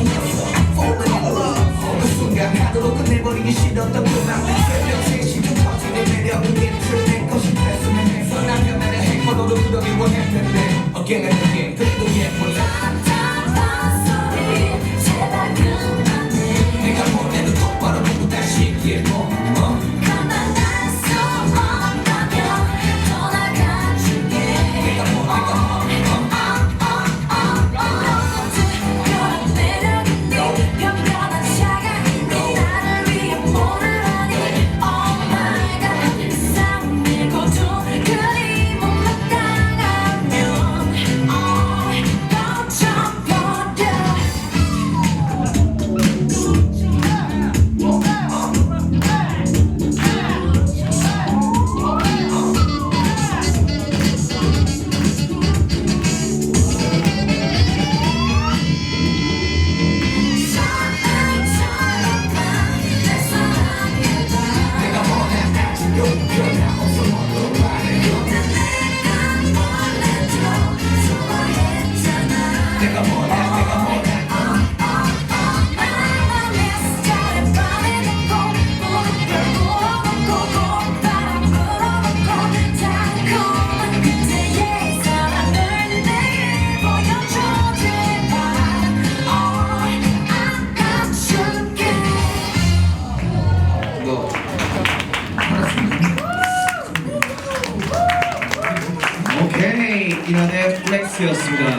in love 그 순간 하루로 끝내버리기 싫었던 그맘 새벽 3시 좀 터지는 매력은 get를 내 것이 됐으면 해서 남편 나를 행복으로 그러기 원했는데 Again and 이란의 플렉스였습니다.